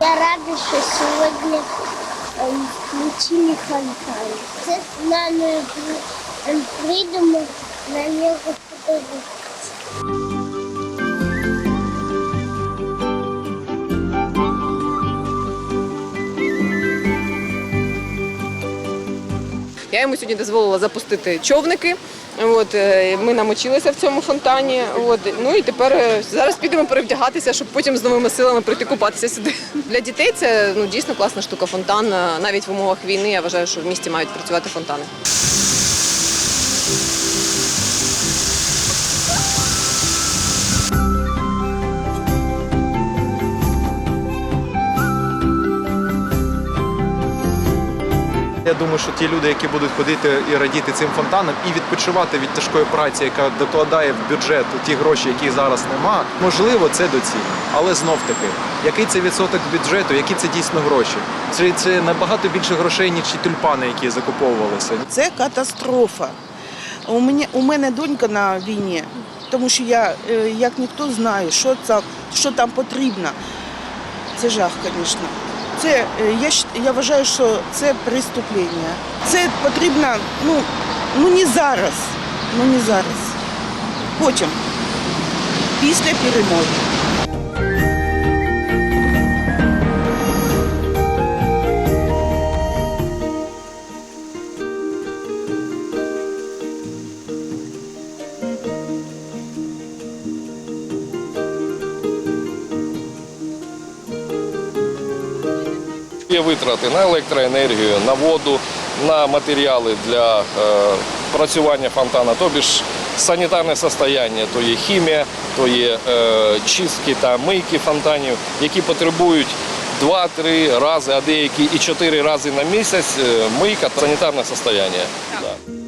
Я рада, що сьогодні ем, включили фонтан. Це на ми ем, прийдемо на нього подивитися. Я йому сьогодні дозволила запустити човники. От, е, ми намочилися в цьому фонтані. От, ну і тепер е, зараз підемо перевдягатися, щоб потім з новими силами прийти купатися сюди. Для дітей це ну, дійсно класна штука. Фонтан. Е, Навіть в умовах війни я вважаю, що в місті мають працювати фонтани. Я думаю, що ті люди, які будуть ходити і радіти цим фонтанам, і відпочивати від тяжкої праці, яка докладає в бюджет ті гроші, які зараз нема, можливо, це доцільно. Але знов таки, який це відсоток бюджету, які це дійсно гроші? Це, це набагато більше грошей, ніж ті тюльпани, які закуповувалися. Це катастрофа. У мене, у мене донька на війні, тому що я, е, як ніхто знаю, що, це, що там потрібно. Це жах, звісно. Це, е, я, я вважаю, що це преступлення. Це потрібно, ну, ну не зараз, ну не зараз. Потім, після перемоги. Є витрати на електроенергію, на воду, на матеріали для е, працювання фонтана, тобі ж санітарне состояння, то є хімія, то є е, чистки та мийки фонтанів, які потребують 2-3 рази, а деякі і 4 рази на місяць е, мийка та санітарне состояння. Да.